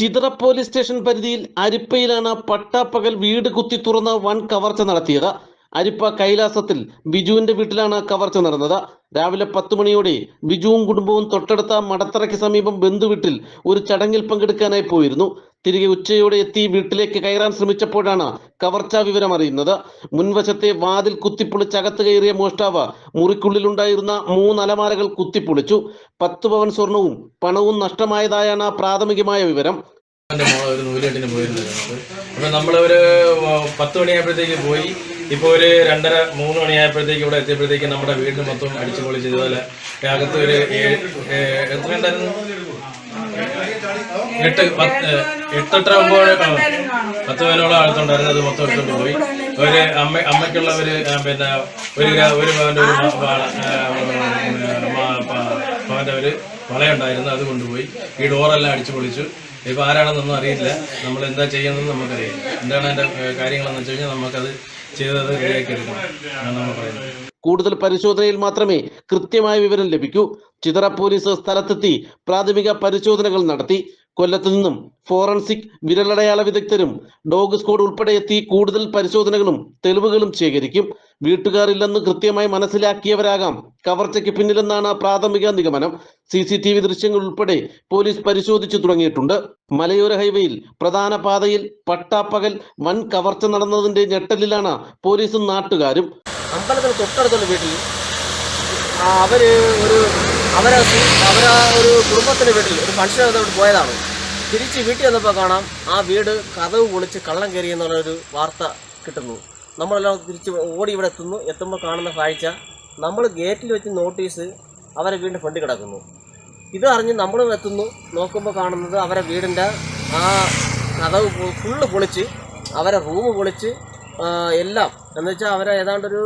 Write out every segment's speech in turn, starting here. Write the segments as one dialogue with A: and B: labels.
A: Chithara police station പരിധിയിൽ അരിപ്പയിലാണ് പട്ടാപ്പകൽ വീട് കുത്തി തുറന്ന് വൻ കവർച്ച നടത്തിയത്. അരിപ്പ കൈലാസത്തിൽ ബിജുവിന്റെ വീട്ടിലാണ് കവർച്ച നടന്നത്. രാവിലെ പത്ത് മണിയോടെ ബിജുവും കുടുംബവും തൊട്ടടുത്ത മടത്തറയ്ക്ക് സമീപം ബന്ധുവീട്ടിൽ ഒരു ചടങ്ങിൽ പങ്കെടുക്കാനായി പോയിരുന്നു. തിരികെ ഉച്ചയോടെ എത്തി വീട്ടിലേക്ക് കയറാൻ ശ്രമിച്ചപ്പോഴാണ് കവർച്ചാ വിവരം അറിയുന്നത്. മുൻവശത്തെ വാതിൽ കുത്തിപ്പൊളിച്ച് അകത്ത് കയറിയ മോഷ്ടാവ് മുറിക്കുള്ളിലുണ്ടായിരുന്ന മൂന്ന് അലമാരകൾ കുത്തിപ്പൊളിച്ചു. പത്ത് പവൻ സ്വർണവും പണവും നഷ്ടമായതായാണ് പ്രാഥമികമായ വിവരം.
B: ഒരു നമ്മളൊരു പത്ത് മണിയായപ്പോഴത്തേക്ക് പോയി. ഇപ്പൊ ഒരു രണ്ടര മൂന്ന് മണിയായപ്പോഴത്തേക്ക് ഇവിടെ എത്തിയപ്പോഴത്തേക്ക് നമ്മുടെ വീട് മൊത്തം അടിച്ചു പൊളിച്ച് ഇതുപോലെ അകത്ത് ഒരു എട്ട് പത്ത് എട്ടെട്ടര ഒമ്പത് പത്ത് പേരോളം ആൾക്കുണ്ടായിരുന്നു അത് മൊത്തം എടുത്തോണ്ട് പോയി. ഒരു അമ്മ അമ്മയ്ക്കുള്ള ഒരു പിന്നെ ഒരു ഒരു പവന്റെ ഒരു പവന്റെ ഒരു വളയുണ്ടായിരുന്നു അത് കൊണ്ടുപോയി. ഈ ഡോറെല്ലാം അടിച്ചു പൊളിച്ചു. ഇപ്പൊ ആരാണെന്നൊന്നും അറിയില്ല. നമ്മൾ എന്താ ചെയ്യുന്നതെന്ന് നമുക്കറിയാം എന്താണ് അതിന്റെ കാര്യങ്ങളെന്ന് വെച്ച് കഴിഞ്ഞാൽ നമുക്കത് ചെയ്തത് റെഡിയാക്കി എടുക്കണം. എന്നാണ് നമ്മൾ പറയുന്നത്.
A: കൂടുതൽ പരിശോധനയിൽ മാത്രമേ കൃത്യമായ വിവരം ലഭിക്കൂ. ചിതറ പോലീസ് സ്ഥലത്തെത്തി പ്രാഥമിക പരിശോധനകൾ നടത്തി. കൊല്ലത്തു നിന്നും ഫോറൻസിക് വിരലടയാള വിദഗ്ധരും ഡോഗ് സ്ക്വാഡ് ഉൾപ്പെടെ എത്തി കൂടുതൽ പരിശോധനകളും തെളിവുകളും ശേഖരിക്കും. വീട്ടുകാരില്ലെന്ന് കൃത്യമായി മനസ്സിലാക്കിയവരാകാം. കവർച്ചയ്ക്ക് പിന്നിലെന്നാണ് പ്രാഥമിക നിഗമനം. സി സി ടി വി ദൃശ്യങ്ങൾ ഉൾപ്പെടെ പോലീസ് പരിശോധിച്ചു തുടങ്ങിയിട്ടുണ്ട്. മലയോര ഹൈവേയിൽ പ്രധാന പാതയിൽ പട്ടാപ്പകൽ വൻ കവർച്ച നടന്നതിന്റെ ഞെട്ടലിലാണ് പോലീസും നാട്ടുകാരും.
C: അമ്പലത്തിന് തൊട്ടടുത്തുള്ള വീട്ടിൽ അവർ ഒരു അവരെ അവരാ ഒരു കുടുംബത്തിന്റെ വീട്ടിൽ ഒരു ഫംഗ്ഷൻ പോയതാണ്. തിരിച്ച് വീട്ടിൽ വന്നപ്പോൾ കാണാം ആ വീട് കഥവ് പൊളിച്ച് കള്ളം കയറി എന്നുള്ളൊരു വാർത്ത കിട്ടുന്നു. നമ്മളെല്ലാം തിരിച്ച് ഓടി ഇവിടെ എത്തുന്നു. എത്തുമ്പോൾ കാണുന്ന കാഴ്ച നമ്മൾ ഗേറ്റിൽ വെച്ച് നോട്ടീസ് അവരെ വീടിന്റെ ഫ്രണ്ടിൽ കിടക്കുന്നു. ഇത് അറിഞ്ഞ് നമ്മളും എത്തുന്നു. നോക്കുമ്പോൾ കാണുന്നത് അവരെ വീടിന്റെ ആ കഥവ് ഫുള്ള് പൊളിച്ച് അവരെ റൂം പൊളിച്ച് എല്ലാം എന്ന് വെച്ചാൽ അവരെ ഏതാണ്ടൊരു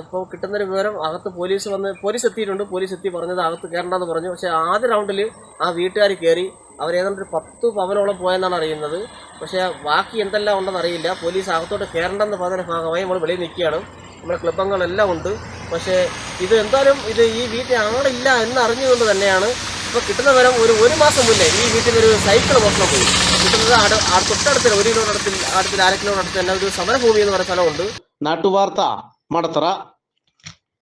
C: ഇപ്പോൾ കിട്ടുന്നൊരു വിവരം അകത്ത് പോലീസ് വന്ന് പോലീസ് എത്തിയിട്ടുണ്ട്. പോലീസ് എത്തി പറഞ്ഞത് അകത്ത് കയറണ്ടെന്ന് പറഞ്ഞു. പക്ഷേ ആദ്യ റൗണ്ടിൽ ആ വീട്ടുകാർ കയറി അവർ ഏതാണ്ട് ഒരു പത്ത് പവനോളം പോയെന്നാണ് അറിയുന്നത്. പക്ഷേ ബാക്കി എന്തെല്ലാം ഉണ്ടെന്ന് അറിയില്ല. പോലീസ് അകത്തോട്ട് കയറണ്ടെന്ന് പറഞ്ഞ ഭാഗമായി നമ്മൾ വെളിയിൽ നിൽക്കുകയാണ്. നമ്മുടെ ക്ലബ്ബങ്ങളെല്ലാം ഉണ്ട്. പക്ഷേ ഇത് എന്തായാലും ഇത് ഈ വീട്ടിൽ ആളില്ല എന്നറിഞ്ഞുകൊണ്ട് തന്നെയാണ്. ഇപ്പോൾ കിട്ടുന്ന വിവരം ഒരു ഒരു മാസം മുന്നേ ഈ വീട്ടിൽ ഒരു സൈക്കിൾ മോഷണം പോയി കിട്ടുന്നത് ആട് തൊട്ടടുത്ത് ഒരു കിലോ അടുത്തിൽ അര കിലോമീറ്റർ അടുത്ത് തന്നെ ഒരു സമരഭൂമി എന്ന് പറയുന്ന സ്ഥലമുണ്ട്.
A: നാട്ടുവാർത്ത മടത്തറ.